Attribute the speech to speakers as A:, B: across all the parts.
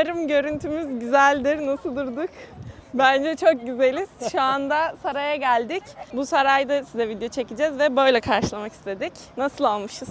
A: Umarım görüntümüz güzeldir. Nasıl durduk? Bence çok güzeliz. Şu anda saraya geldik. Bu sarayda size video çekeceğiz ve böyle karşılamak istedik. Nasıl olmuşuz?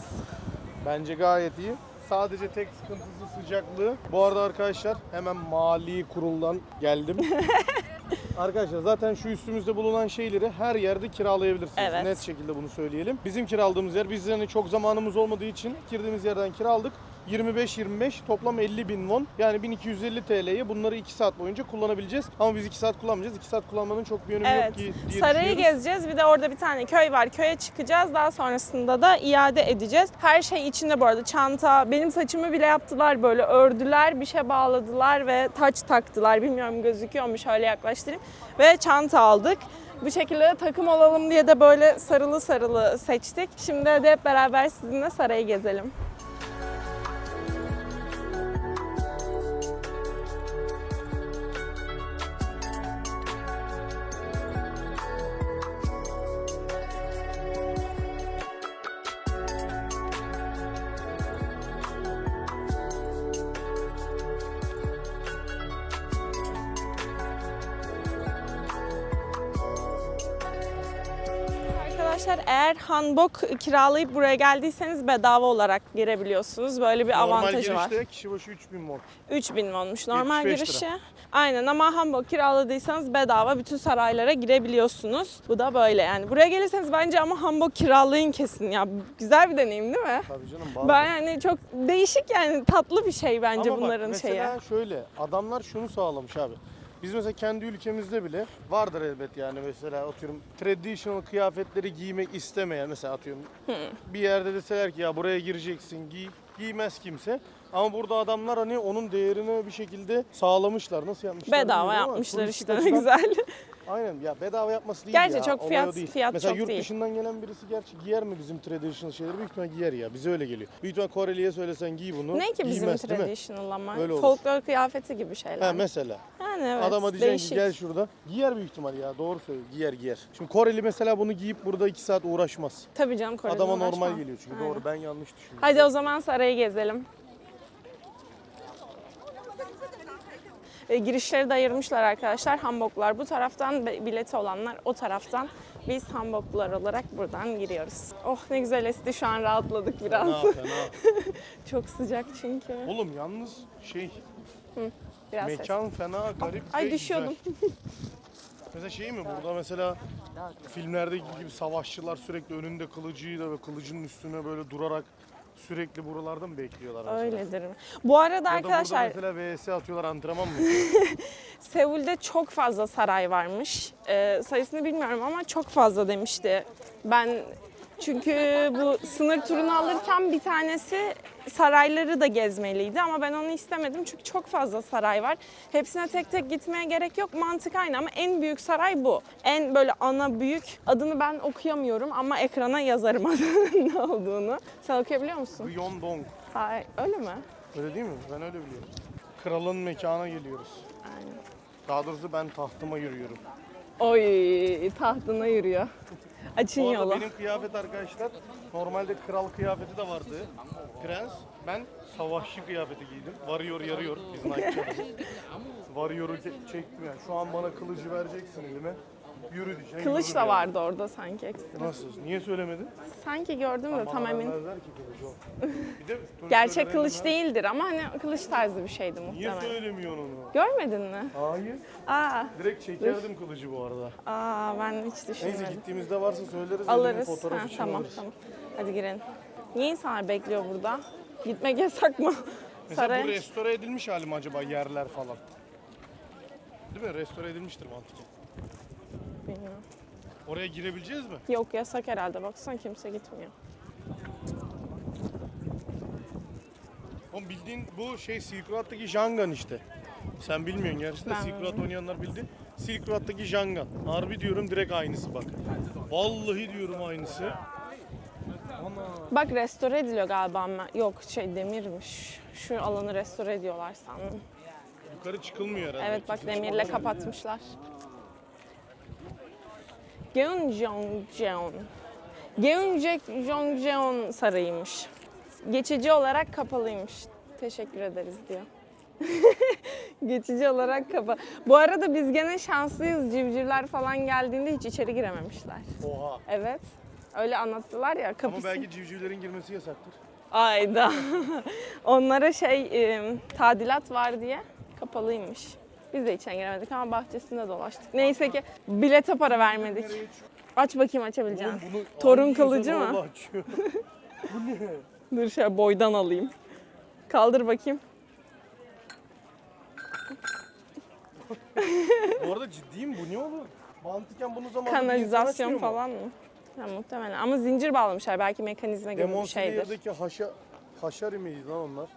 B: Bence gayet iyi. Sadece tek sıkıntısı sıcaklığı. Bu arada arkadaşlar hemen mali kuruldan geldim. arkadaşlar zaten şu üstümüzde bulunan şeyleri her yerde kiralayabilirsiniz.
A: Evet.
B: Net şekilde bunu söyleyelim. Bizim kiraladığımız yer biz hani çok zamanımız olmadığı için girdiğimiz yerden kiraladık. 25-25 toplam 50 bin won yani 1250 TL'ye bunları 2 saat boyunca kullanabileceğiz. Ama biz 2 saat kullanmayacağız. 2 saat kullanmanın çok bir önemi
A: Evet.
B: yok ki diye
A: Sarayı gezeceğiz. Bir de orada bir tane köy var. Köye çıkacağız. Daha sonrasında da iade edeceğiz. Her şey içinde bu arada. Çanta, benim saçımı bile yaptılar böyle. Ördüler, bir şey bağladılar ve taç taktılar. Bilmiyorum gözüküyor mu? Şöyle yaklaştırayım. Ve çanta aldık. Bu şekilde de takım olalım diye de böyle sarılı sarılı seçtik. Şimdi de hep beraber sizinle sarayı gezelim. Arkadaşlar eğer hanbok kiralayıp buraya geldiyseniz bedava olarak girebiliyorsunuz. Böyle bir
B: Normal
A: avantajı var.
B: girişte kişi başı 3000 won.
A: 3000 olmuş normal
B: 75 lira.
A: girişi. Aynen ama hanbok kiraladıysanız bedava bütün saraylara girebiliyorsunuz. Bu da böyle yani. Buraya gelirseniz bence ama hanbok kiralayın kesin ya. Güzel bir deneyim değil mi?
B: Tabii canım. bağlı.
A: Ben yani çok değişik yani tatlı bir şey bence
B: Ama bak,
A: bunların şeyi.
B: mesela şöyle adamlar şunu sağlamış abi. Biz mesela kendi ülkemizde bile vardır elbet yani mesela atıyorum traditional kıyafetleri giymek istemeyen mesela atıyorum bir yerde deseler ki ya buraya gireceksin giy giymez kimse. Ama burada adamlar hani onun değerini bir şekilde sağlamışlar. Nasıl yapmışlar?
A: Bedava
B: bilmiyorum ama
A: yapmışlar
B: turistik
A: işte ne
B: açıdan-
A: güzel.
B: Aynen ya bedava yapması değil
A: Gerçi
B: ya.
A: çok
B: olay
A: fiyat-
B: o değil.
A: fiyat
B: Mesela
A: çok
B: yurt
A: değil.
B: dışından gelen birisi gerçi giyer mi bizim traditional şeyleri? Büyük ihtimal giyer ya. Bize öyle geliyor. Büyük ihtimal Koreli'ye söylesen giy bunu.
A: ne ki bizim
B: giymez, değil mi?
A: traditional ama?
B: Öyle olur.
A: Folklor kıyafeti gibi şeyler.
B: Ha mesela.
A: yani evet
B: Adama diyeceksin
A: değişik.
B: ki gel şurada. Giyer büyük ihtimal ya doğru söylüyor. Giyer giyer. Şimdi Koreli mesela bunu giyip burada 2 saat uğraşmaz.
A: Tabii canım Kore'den
B: Adama normal geliyor çünkü
A: Aynen.
B: doğru ben yanlış düşünüyorum.
A: Hadi o zaman sarayı gezelim. E, girişleri de ayırmışlar arkadaşlar. Hanboklar bu taraftan, bileti olanlar o taraftan. Biz hanboklar olarak buradan giriyoruz. Oh ne güzel esti şu an rahatladık biraz.
B: Fena fena.
A: Çok sıcak çünkü.
B: Oğlum yalnız şey
A: Biraz ses.
B: mekan fena garip
A: Ay
B: ve
A: düşüyordum.
B: güzel. Mesela şey mi burada mesela filmlerdeki gibi savaşçılar sürekli önünde kılıcıyla ve kılıcının üstüne böyle durarak sürekli buralarda mı bekliyorlar mesela?
A: Öyledir. Bu arada
B: Ya da
A: arkadaşlar
B: burada mesela VS atıyorlar antrenman mı?
A: Seul'de çok fazla saray varmış. Ee, sayısını bilmiyorum ama çok fazla demişti. Ben çünkü bu sınır turunu alırken bir tanesi sarayları da gezmeliydi ama ben onu istemedim çünkü çok fazla saray var. Hepsine tek tek gitmeye gerek yok. Mantık aynı ama en büyük saray bu. En böyle ana büyük adını ben okuyamıyorum ama ekrana yazarım adının ne olduğunu. Sen okuyabiliyor musun?
B: Gyeongdong.
A: Hayır, öyle mi?
B: Öyle değil mi? Ben öyle biliyorum. Kralın mekana geliyoruz.
A: Aynen.
B: Daha doğrusu ben tahtıma yürüyorum.
A: Oy tahtına yürüyor. Açın
B: Bu arada
A: yolu.
B: benim kıyafet arkadaşlar normalde kral kıyafeti de vardı. Prens. Ben savaşçı kıyafeti giydim. Varıyor yarıyor biz Nike'çı adamız. Varıyor'u çe- çektim yani. Şu an bana kılıcı vereceksin elime. Yürü diyeceksin.
A: Kılıç da
B: yani.
A: vardı orada sanki ekstra.
B: Nasıl? Niye söylemedin?
A: Sanki gördüm de
B: Bana
A: tam emin.
B: ki kılıcı o. Bir de turistler
A: Gerçek kılıç
B: elime-
A: değildir ama hani kılıç tarzı bir şeydi
B: Niye
A: muhtemelen.
B: söylemiyorsun onu?
A: Görmedin mi?
B: Hayır.
A: Aa,
B: Direkt çekerdim kılıcı bu arada.
A: aa ben hiç
B: Neyse
A: düşünmedim.
B: gittiğimizde varsa söyleriz.
A: Alırız.
B: Fotoğraf
A: Ha,
B: için
A: tamam
B: alırız.
A: tamam. Hadi girelim. Niye insanlar bekliyor burada? Gitmek yasak mı?
B: Mesela
A: Saray.
B: bu restore edilmiş hali mi acaba yerler falan? Değil mi? Restore edilmiştir mantıken.
A: Bilmiyorum.
B: Oraya girebileceğiz mi?
A: Yok yasak herhalde. Baksana kimse gitmiyor.
B: Oğlum bildiğin bu şey Silk Road'daki Jangan işte. Sen bilmiyorsun gerçi de
A: Ben
B: Silk Road oynayanlar bildi. Silk Road'daki Jangan. Harbi diyorum direkt aynısı bak. Vallahi diyorum aynısı.
A: Bak restore ediliyor galiba ama yok şey demirmiş. Şu alanı restore ediyorlar sandım.
B: Yukarı çıkılmıyor herhalde.
A: Evet bak demirle kapatmışlar. Gyeongjongjeon. Gyeongjongjeon sarayıymış. Geçici olarak kapalıymış. Teşekkür ederiz diyor. Geçici olarak kapa. Bu arada biz gene şanslıyız. Civcivler falan geldiğinde hiç içeri girememişler.
B: Oha.
A: Evet. Öyle anlattılar ya
B: Ama
A: kapısı.
B: belki civcivlerin girmesi yasaktır.
A: Ayda. Onlara şey e, tadilat var diye kapalıymış. Biz de içine giremedik ama bahçesinde dolaştık. Neyse ki bilete para vermedik. Aç bakayım açabileceğim.
B: Oğlum bunu
A: Torun
B: hangi
A: kılıcı mı?
B: açıyor? Bu ne?
A: Dur şöyle boydan alayım. Kaldır bakayım.
B: Bu arada ciddiyim bu ne oğlum? Mantıken bunu zamanında bir insan
A: Kanalizasyon
B: mu?
A: falan mı? Ya, muhtemelen. Ama zincir bağlamışlar. Belki mekanizma gibi bir şeydir.
B: Slayer'daki haşa, haşari miydi lan onlar?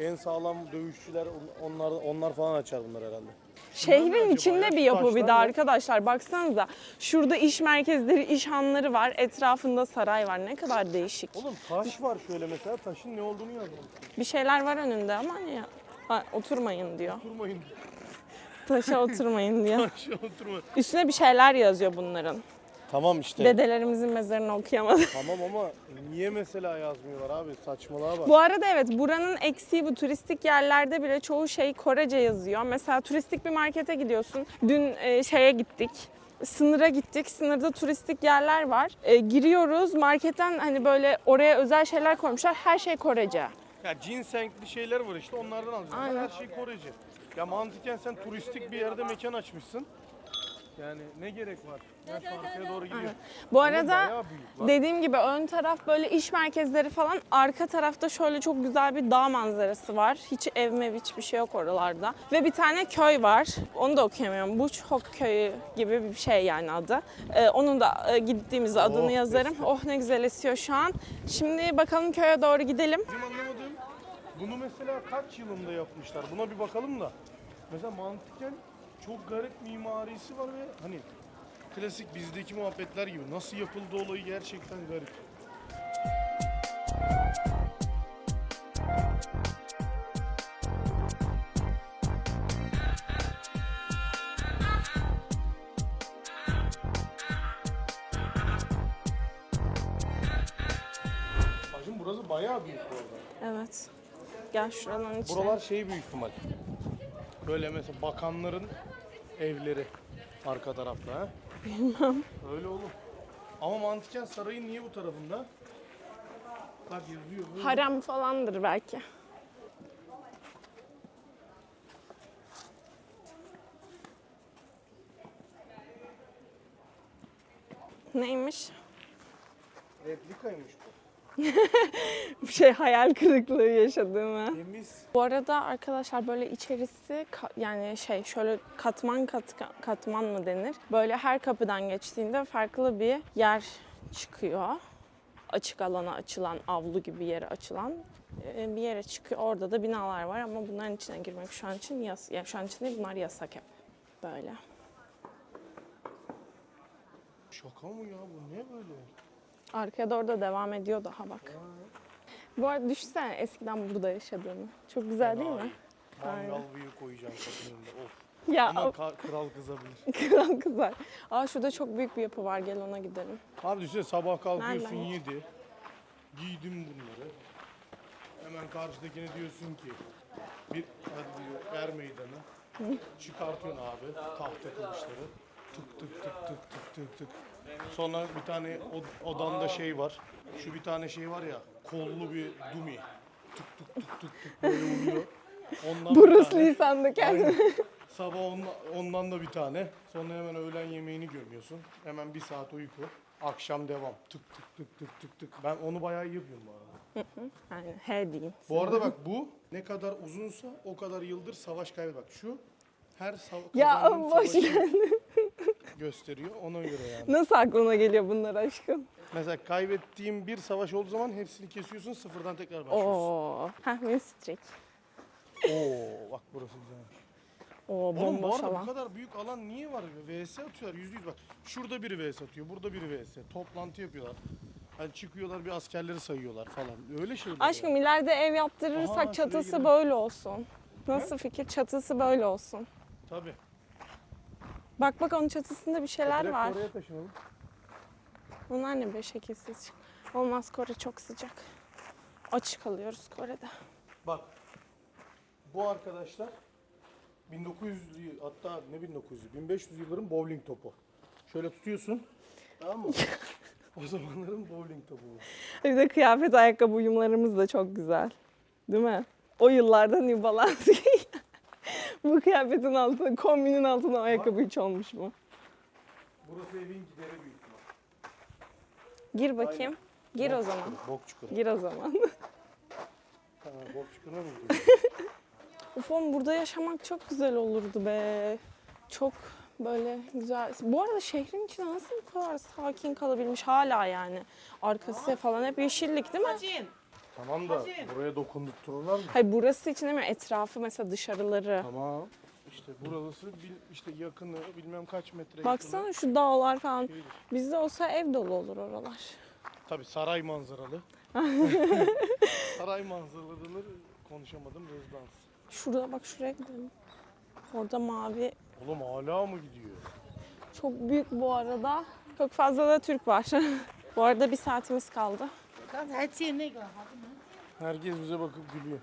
B: En sağlam dövüşçüler on- onlar onlar falan açar bunlar herhalde.
A: Şehrin içinde bir yapı bir de arkadaşlar. Baksanıza. Şurada iş merkezleri, iş hanları var. Etrafında saray var. Ne kadar değişik.
B: Oğlum taş var şöyle mesela taşın ne olduğunu yazmamış.
A: Bir şeyler var önünde ama ya. Ha, oturmayın diyor.
B: Oturmayın.
A: Taşa oturmayın diyor.
B: Taşa oturma.
A: Üstüne bir şeyler yazıyor bunların.
B: Tamam işte.
A: Dedelerimizin mezarını okuyamadım.
B: Tamam ama niye mesela yazmıyorlar abi? Saçmalığa bak.
A: Bu arada evet buranın eksiği bu turistik yerlerde bile çoğu şey Korece yazıyor. Mesela turistik bir markete gidiyorsun. Dün e, şeye gittik. Sınıra gittik. Sınırda turistik yerler var. E, giriyoruz. Marketten hani böyle oraya özel şeyler koymuşlar. Her şey Korece.
B: Ya ginsengli şeyler var işte onlardan alacaksın.
A: Aynen.
B: Her şey Korece. Ya mantıken sen turistik bir yerde mekan açmışsın. Yani ne gerek var? Ben şu arkaya doğru gidiyorum.
A: Bu
B: Ama
A: arada
B: bayağı büyük lan.
A: dediğim gibi ön taraf böyle iş merkezleri falan. Arka tarafta şöyle çok güzel bir dağ manzarası var. Hiç ev mev hiçbir şey yok oralarda. Ve bir tane köy var. Onu da okuyamıyorum. Buçhok köyü gibi bir şey yani adı. Ee, onun da e, gittiğimizde adını
B: Oh,
A: yazarım. Oh ne güzel esiyor şu an. Şimdi bakalım köye doğru gidelim.
B: Anlamadığım bunu mesela kaç yılında yapmışlar? Buna bir bakalım da. Mesela mantıken çok garip mimarisi var ve hani klasik bizdeki muhabbetler gibi. Nasıl yapıldı olayı gerçekten garip. Hacım burası bayağı büyük bu arada.
A: Evet. Gel şuradan içine.
B: Buralar şey büyük ihtimal. Böyle mesela bakanların evleri arka tarafta ha? Bilmem. Öyle oğlum. Ama mantıken sarayın niye bu tarafında? Bak yazıyor. böyle.
A: Harem falandır belki. Neymiş?
B: Replikaymış
A: şey hayal kırıklığı yaşadığımı.
B: Temiz.
A: Bu arada arkadaşlar böyle içerisi ka- yani şey şöyle katman kat katman mı denir? Böyle her kapıdan geçtiğinde farklı bir yer çıkıyor. Açık alana açılan, avlu gibi yere açılan e, bir yere çıkıyor. Orada da binalar var ama bunların içine girmek şu an için yas yani şu an için değil bunlar yasak hep. Böyle.
B: Şaka mı ya bu ne böyle?
A: Arkaya doğru da devam ediyor daha bak. Bu arada düşünsene eskiden burada yaşadığını. Çok güzel değil mi?
B: Mangal büyük koyacağım kapının önünde. Of.
A: Ya
B: Ama ka- kral kızabilir.
A: kral kızar. Aa şurada çok büyük bir yapı var. Gel ona gidelim.
B: Abi düşünsene sabah kalkıyorsun
A: Nereden?
B: 7. Giydim bunları. Hemen karşıdakine diyorsun ki bir hadi diyor er meydanı. Çıkartıyorsun abi tahta kılıçları. Tık tık tık tık tık tık tık. Sonra bir tane od- odanda şey var. Şu bir tane şey var ya kollu bir dumi. Tık tık tık tık tık böyle vuruyor. Ondan bir
A: Bruce
B: tane-
A: Lee sen de kendini.
B: Aynen. Sabah onla- ondan da bir tane. Sonra hemen öğlen yemeğini gömüyorsun. Hemen bir saat uyku. Akşam devam. Tık tık tık tık tık tık. Ben onu bayağı iyi yapıyorum bu arada.
A: Aynen he diyeyim.
B: Bu arada bak bu ne kadar uzunsa o kadar yıldır savaş kaybı. Bak şu her sav
A: Ya
B: kazandığın
A: boş
B: savaşı gösteriyor ona göre yani.
A: Nasıl aklına geliyor bunlar aşkım?
B: Mesela kaybettiğim bir savaş olduğu zaman hepsini kesiyorsun sıfırdan tekrar başlıyorsun.
A: Oo. Heh Mistrik.
B: Oo bak burası güzelmiş.
A: Oo
B: Oğlum bu
A: bomboş
B: arada bu
A: alan.
B: kadar büyük alan niye var? VS atıyorlar yüzde yüz bak. Şurada biri VS atıyor, burada biri VS. Toplantı yapıyorlar. Hani çıkıyorlar bir askerleri sayıyorlar falan. Öyle şeyler.
A: Aşkım
B: yani.
A: ileride ev
B: Aha,
A: yaptırırsak
B: şuraya
A: çatısı böyle olsun. Nasıl fikir? Çatısı böyle olsun.
B: Tabii.
A: Bak bak onun çatısında bir şeyler
B: Direkt
A: var.
B: oraya taşınalım.
A: Onlar ne böyle şekilsiz. Olmaz Kore çok sıcak. Aç kalıyoruz Kore'de.
B: Bak. Bu arkadaşlar 1900'lü hatta ne 1900'lü 1500 yılların bowling topu. Şöyle tutuyorsun. Tamam mı? o zamanların bowling topu. bu.
A: Bir de kıyafet ayakkabı uyumlarımız da çok güzel. Değil mi? O yıllarda New Balance. Bu kıyafetin altına, kombinin altına ayakkabı hiç olmuş mu?
B: Burası evin gideri büyük ihtimal.
A: Gir bakayım. Gir o zaman.
B: Bok çukuru.
A: Gir o zaman.
B: Ha, bok çukuruna mı gidiyor?
A: Uf oğlum burada yaşamak çok güzel olurdu be. Çok böyle güzel. Bu arada şehrin içinde nasıl bu kadar sakin kalabilmiş hala yani. Arkası falan hep yeşillik değil mi?
C: Hacin.
B: Tamam da buraya dokundurtururlar mı?
A: Hayır burası için değil mi? Etrafı mesela dışarıları.
B: Tamam. İşte burası bil, işte yakını bilmem kaç metre
A: Baksana şu dağlar falan.
B: şeydir.
A: Bizde olsa ev dolu olur oralar.
B: Tabii saray manzaralı. saray manzaralıdır konuşamadım rezidans.
A: Şurada bak şuraya gidelim. Orada mavi.
B: Oğlum hala mı gidiyor?
A: Çok büyük bu arada. Çok fazla da Türk var. bu arada bir saatimiz kaldı.
B: Herkes bize bakıp gülüyor.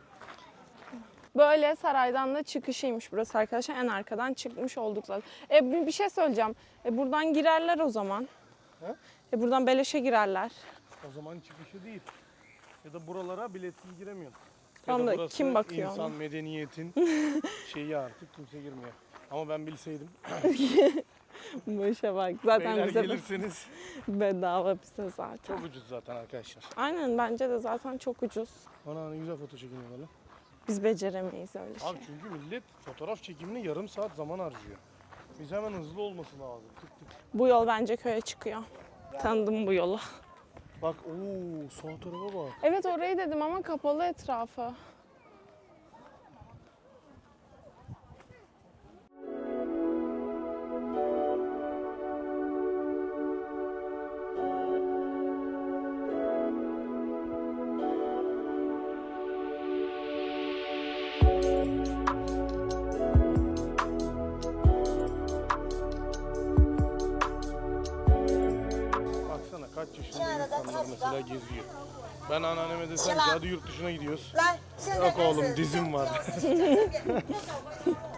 A: Böyle saraydan da çıkışıymış burası arkadaşlar. En arkadan çıkmış oldukları. E bir- şey söyleyeceğim. E buradan girerler o zaman.
B: He?
A: E buradan beleşe girerler.
B: O zaman çıkışı değil. Ya da buralara biletsiz giremiyorsun. Ya
A: da kim bakıyor
B: İnsan medeniyetin şeyi artık kimse girmiyor. Ama ben bilseydim
A: Bu işe bak. Zaten
B: Beyler
A: bize
B: gelirseniz
A: bedava bize zaten.
B: çok ucuz zaten arkadaşlar.
A: Aynen bence de zaten çok ucuz.
B: Ana ne güzel foto çekiniyorlar lan.
A: Biz beceremeyiz öyle şey.
B: Abi çünkü millet fotoğraf çekimine yarım saat zaman harcıyor. Biz hemen hızlı olması lazım. Tık tık.
A: Bu yol bence köye çıkıyor. Tanıdım bu yolu.
B: Bak ooo sağ tarafa bak.
A: Evet orayı dedim ama kapalı etrafı.
B: kaç yaşında insanlar mesela geziyor. Ben anneanneme desem ki hadi yurt dışına gidiyoruz. Yok oğlum dizim var.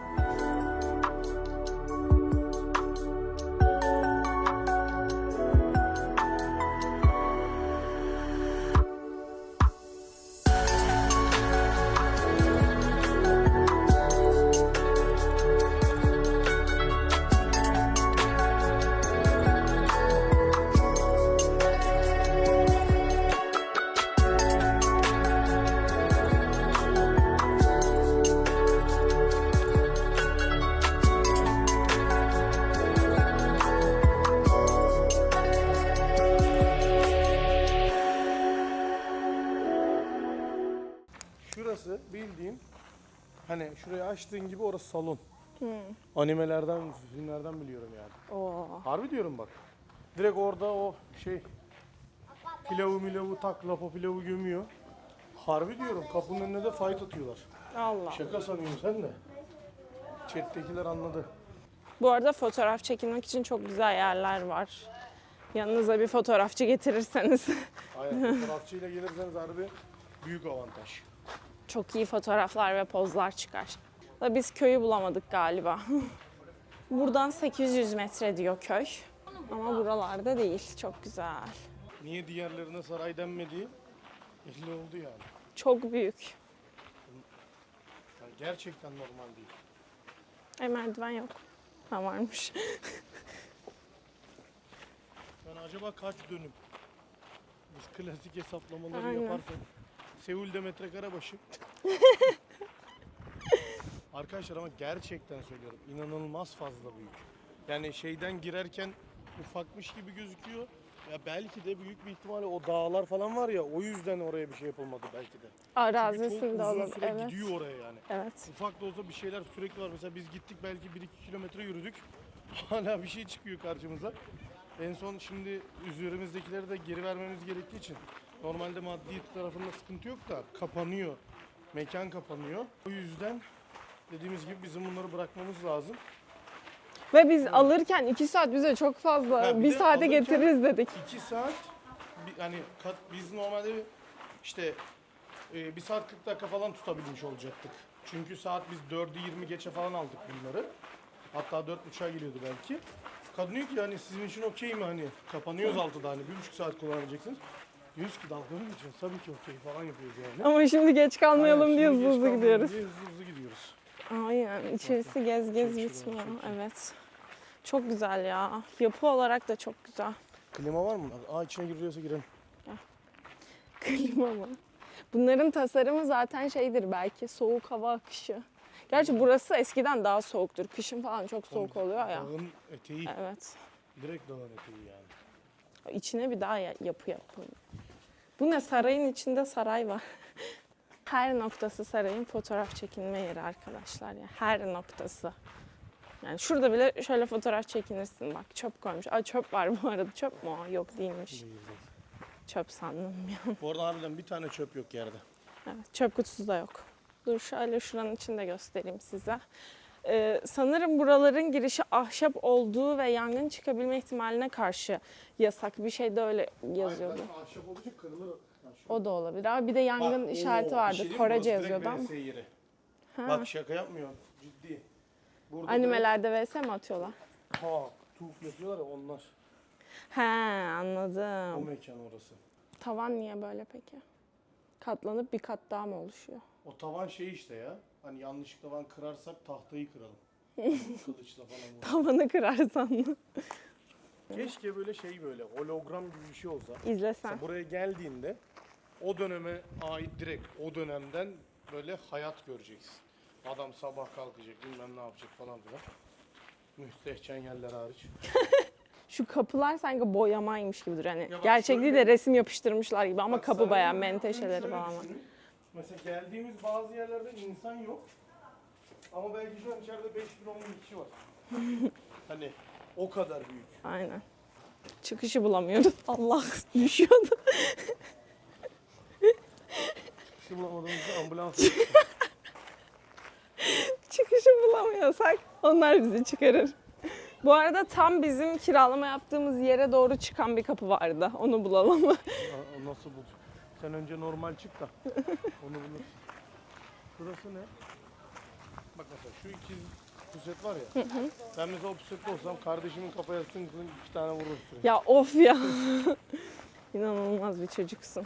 B: salon. Animelerden, filmlerden biliyorum yani.
A: Oo.
B: Harbi diyorum bak. Direkt orada o şey pilavı milavı tak lapo pilavı gömüyor. Harbi diyorum kapının önüne de fight atıyorlar.
A: Allah.
B: Şaka sanıyorsun sen de. Chat'tekiler anladı.
A: Bu arada fotoğraf çekilmek için çok güzel yerler var. Yanınıza bir fotoğrafçı getirirseniz
B: Aynen fotoğrafçıyla gelirseniz harbi büyük avantaj.
A: çok iyi fotoğraflar ve pozlar çıkar. Da biz köyü bulamadık galiba. Buradan 800 metre diyor köy. Ama buralarda değil. Çok güzel.
B: Niye diğerlerine saray denmediği belli oldu yani.
A: Çok büyük.
B: yani gerçekten normal değil.
A: E merdiven yok. Ha varmış.
B: Yani acaba kaç dönüm? Biz klasik hesaplamaları
A: Aynen.
B: yaparsak Seul'de metrekare başı. Arkadaşlar ama gerçekten söylüyorum inanılmaz fazla büyük. Yani şeyden girerken ufakmış gibi gözüküyor. Ya belki de büyük bir ihtimalle o dağlar falan var ya o yüzden oraya bir şey yapılmadı belki de.
A: Arazisinde olur.
B: süre
A: Evet.
B: gidiyor oraya yani.
A: Evet.
B: Ufak da olsa bir şeyler sürekli var. Mesela biz gittik belki 1-2 kilometre yürüdük. Hala bir şey çıkıyor karşımıza. En son şimdi üzerimizdekileri de geri vermemiz gerektiği için normalde maddi tarafında sıkıntı yok da kapanıyor. Mekan kapanıyor. O yüzden dediğimiz gibi bizim bunları bırakmamız lazım.
A: Ve biz alırken 2 saat bize çok fazla.
B: Ha, bir
A: bir
B: de
A: saate
B: alırken-
A: getiririz dedik.
B: 2 saat bir, hani kat, biz normalde işte e, 1 saat 40 dakika falan tutabilmiş olacaktık. Çünkü saat biz 4'ü 20 geçe falan aldık bunları. Hatta 4.30'a geliyordu belki. Kadın diyor ki yani sizin için okey mi hani kapanıyoruz 6'da hani bir buçuk saat kullanacaksınız. Diyoruz ki dalga mı geçiyorsun? Tabii ki okey falan yapıyoruz yani.
A: Ama şimdi geç kalmayalım
B: Aynen,
A: diye
B: şimdi
A: hızlı
B: geç
A: hızlı
B: kalmayalım
A: gidiyoruz.
B: diye Hızlı hızlı gidiyoruz.
A: Aynen içerisi gez gez bitmiyor. Evet. Çok güzel ya. Yapı olarak da çok güzel.
B: Klima var mı? Aa içine giriyorsa girelim.
A: Klima var. Bunların tasarımı zaten şeydir belki soğuk hava akışı. Gerçi burası eskiden daha soğuktur. Kışın falan çok soğuk oluyor ya.
B: Dağın eteği.
A: Evet.
B: Direkt dağın eteği yani.
A: İçine bir daha ya- yapı yapın. Bu ne sarayın içinde saray var. Her noktası sarayın fotoğraf çekinme yeri arkadaşlar ya. Her noktası. Yani şurada bile şöyle fotoğraf çekinirsin bak çöp koymuş. Aa çöp var bu arada çöp mü o? Yok değilmiş.
B: Değil, değil.
A: Çöp sandım ya.
B: Bu arada harbiden bir tane çöp yok yerde.
A: Evet, çöp kutusu da yok. Dur şöyle şuranın içinde göstereyim size. Ee, sanırım buraların girişi ahşap olduğu ve yangın çıkabilme ihtimaline karşı yasak. Bir şey de öyle yazıyordu.
B: Hayır, ahşap için kırılır.
A: O da olabilir. Ama bir de yangın
B: Bak,
A: işareti
B: oo, bir
A: vardı.
B: şey diyeyim mi?
A: Korece
B: Burası direkt
A: yazıyordu ama.
B: VS yeri.
A: Ha.
B: Bak şaka yapmıyor. Ciddi. Burada
A: Animelerde vs mi atıyorlar?
B: direkt- Ha, tuf yapıyorlar ya onlar.
A: He
B: O
A: anladım.
B: mekan orası.
A: Tavan niye böyle peki? Katlanıp bir kat daha mı oluşuyor?
B: O tavan şey işte ya. Hani yanlışlıkla tavan kırarsak tahtayı kıralım. Kılıçla falan. vuralım.
A: Tavanı kırarsan mı?
B: Keşke böyle şey böyle hologram gibi bir şey olsa.
A: İzlesen.
B: Sen buraya geldiğinde o döneme ait direkt o dönemden böyle hayat göreceksin. Adam sabah kalkacak bilmem ne yapacak falan filan. Müstehcen yerler hariç.
A: Şu kapılar sanki boyamaymış gibi duruyor. Yani
B: Ya bak
A: gerçek değil de
B: şöyle-
A: resim yapıştırmışlar gibi ama
B: Bak
A: kapı bayağı menteşeleri
B: şöyle
A: falan var.
B: düşünün. Mesela geldiğimiz bazı yerlerde insan yok. Ama belki şu an içeride 5000 10 bin kişi var. hani o kadar büyük.
A: Aynen. Çıkışı bulamıyoruz. Allah düşüyordu.
B: Şu bulamadığımızda ambulans
A: Çıkışı bulamıyorsak onlar bizi çıkarır. Bu arada tam bizim kiralama yaptığımız yere doğru çıkan bir kapı vardı. Onu bulalım.
B: Aa, o nasıl bul? Sen önce normal çık da onu bulursun. Burası ne? Bak mesela şu ikiz puset var ya. Ben mesela o pusette olsam kardeşimin kafaya sın sın iki tane sürekli.
A: ya of ya. İnanılmaz bir çocuksun.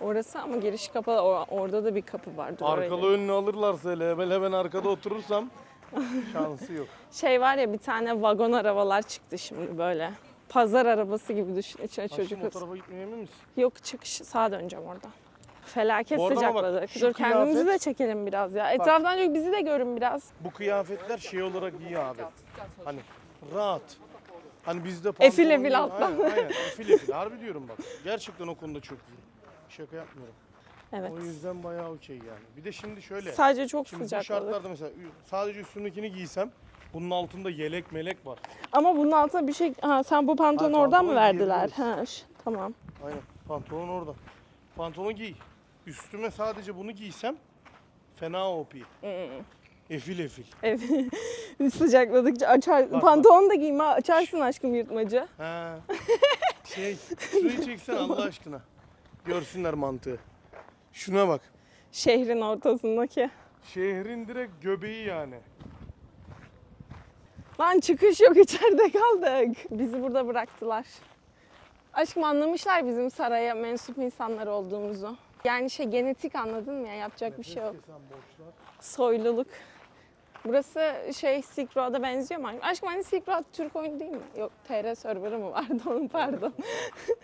A: Orası ama giriş kapalı. Orada da bir kapı vardı. oraya
B: Arkalı önünü alırlarsa hele hemen, hemen arkada oturursam şansı yok.
A: Şey var ya bir tane vagon arabalar çıktı şimdi böyle. Pazar arabası gibi düşün. İçine
B: Aşkım
A: çocuk
B: o
A: otur-
B: tarafa gitmeye emin misin?
A: Yok çıkış sağa döneceğim orada. Felaket
B: Bu arada bak,
A: sıcakladık.
B: şu
A: Dur kendimizi
B: kıyafet-
A: de çekelim biraz ya. Etraftan çok bizi de görün biraz.
B: Bu kıyafetler şey olarak iyi abi. Hani rahat. Hani bizde
A: Efil
B: pantolon
A: efil
B: giy-
A: alttan.
B: Aynen, aynen efil efil. Harbi diyorum bak. Gerçekten o konuda çok iyi. Şaka yapmıyorum.
A: Evet.
B: O yüzden bayağı okey yani. Bir de şimdi şöyle.
A: Sadece çok
B: Şimdi bu şartlarda mesela ü- sadece üstündekini giysem bunun altında yelek melek var.
A: Ama bunun altına bir şey... Ha, sen bu pantolonu oradan mı verdiler?
B: giyebiliriz.
A: Ha, ş- tamam.
B: Aynen. Pantolon orada. Pantolon giy. Üstüme sadece bunu giysem fena OP. Efil efil.
A: Evet. Sıcakladıkça açar.
B: bak.
A: Pantolon da giyme. Açarsın aşkım yırtmacı.
B: Ha. Şey, şurayı çeksen Allah aşkına. Görsünler mantığı. Şuna bak.
A: Şehrin ortasındaki.
B: Şehrin direkt göbeği yani.
A: Lan çıkış yok içeride kaldık. Bizi burada bıraktılar. Aşkım anlamışlar bizim saraya mensup insanlar olduğumuzu. Yani şey genetik anladın mı ya yapacak bir şey yok. Soyluluk. Burası şey Silk Road'a benziyor mu? Aşkım hani Silk Road Türk oyunu değil mi? Yok TR serverı mı vardı onun pardon.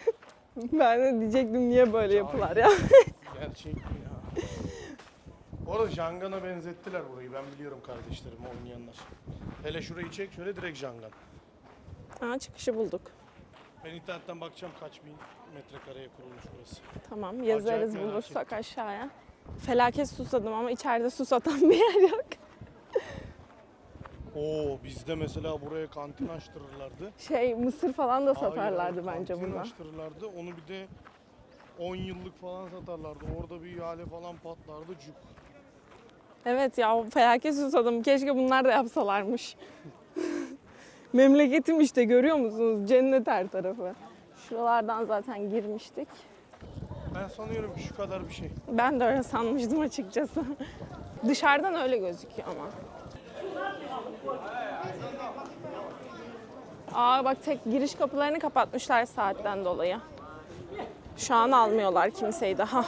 A: ben de diyecektim niye böyle yapılar ya.
B: Gerçek mi ya? Bu arada Jangan'a benzettiler burayı. Ben biliyorum kardeşlerim oynayanlar. Hele şurayı çek şöyle direkt Jangan.
A: Aa çıkışı bulduk.
B: Ben internetten bakacağım kaç bin metrekareye kurulmuş burası.
A: Tamam yazarız
B: merak
A: bulursak aşağıya. Felaket susadım ama içeride su satan bir yer yok.
B: Oo bizde mesela buraya kantin açtırırlardı.
A: Şey mısır falan da satarlardı
B: hayır,
A: bence
B: kantin
A: burada.
B: açtırırlardı. Onu bir de 10 yıllık falan satarlardı. Orada bir ihale falan patlardı cuk.
A: Evet ya felaket susadım. Keşke bunlar da yapsalarmış. Memleketim işte görüyor musunuz? Cennet her tarafı. Şuralardan zaten girmiştik.
B: Ben sanıyorum ki şu kadar bir şey.
A: Ben de öyle sanmıştım açıkçası. Dışarıdan öyle gözüküyor ama. Aa bak tek giriş kapılarını kapatmışlar saatten dolayı. Şu an almıyorlar kimseyi daha.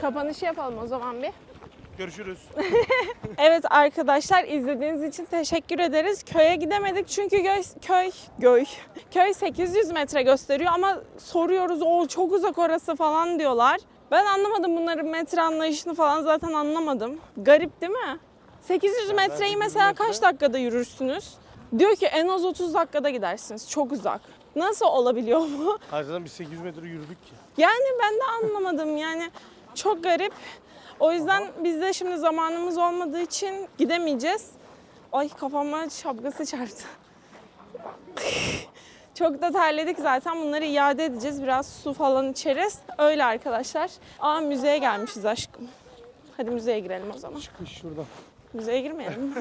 A: Kapanışı yapalım o zaman bir.
B: Görüşürüz.
A: Evet arkadaşlar izlediğiniz için teşekkür ederiz. Köye gidemedik çünkü göy, köy göy köy 800 metre gösteriyor ama soruyoruz o çok uzak orası falan diyorlar. Ben anlamadım bunların metre anlayışını falan zaten anlamadım. Garip değil mi? 800 metreyi
B: 800
A: mesela kaç dakikada yürürsünüz? Diyor ki en az 30 dakikada gidersiniz. Çok uzak. Nasıl olabiliyor bu?
B: Hayır zaten biz 800 metre yürüdük ki.
A: Yani ben de anlamadım yani çok garip. O yüzden biz de şimdi zamanımız olmadığı için gidemeyeceğiz. Ay kafama şapkası çarptı. çok da terledik zaten bunları iade edeceğiz. Biraz su falan içeriz. Öyle arkadaşlar. Aa müzeye gelmişiz aşkım. Hadi müzeye girelim o zaman.
B: Çıkış şuradan.
A: Müzeye girmeyelim.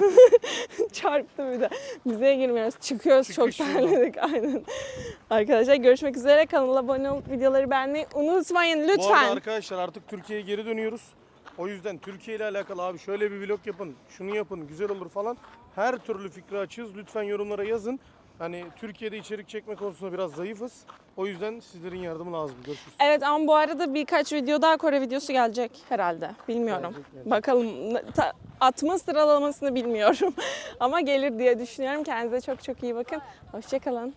A: Çarptı bir de. Müzeye girmiyoruz. Çıkıyoruz
B: Çıkış
A: çok terledik aynen. Arkadaşlar görüşmek üzere. Kanala abone olup videoları beğenmeyi unutmayın
B: Bu arada
A: lütfen.
B: arkadaşlar artık Türkiye'ye geri dönüyoruz. O yüzden Türkiye ile alakalı abi şöyle bir vlog yapın, şunu yapın, güzel olur falan. Her türlü fikri açığız. Lütfen yorumlara yazın. Hani Türkiye'de içerik çekme konusunda biraz zayıfız. O yüzden sizlerin yardımı lazım. Görüşürüz.
A: Evet ama bu arada birkaç video daha Kore videosu gelecek herhalde. Bilmiyorum.
B: Gelecek, gelecek.
A: Bakalım ta- atma sıralamasını bilmiyorum. ama gelir diye düşünüyorum. Kendinize çok çok iyi bakın. Hoşçakalın.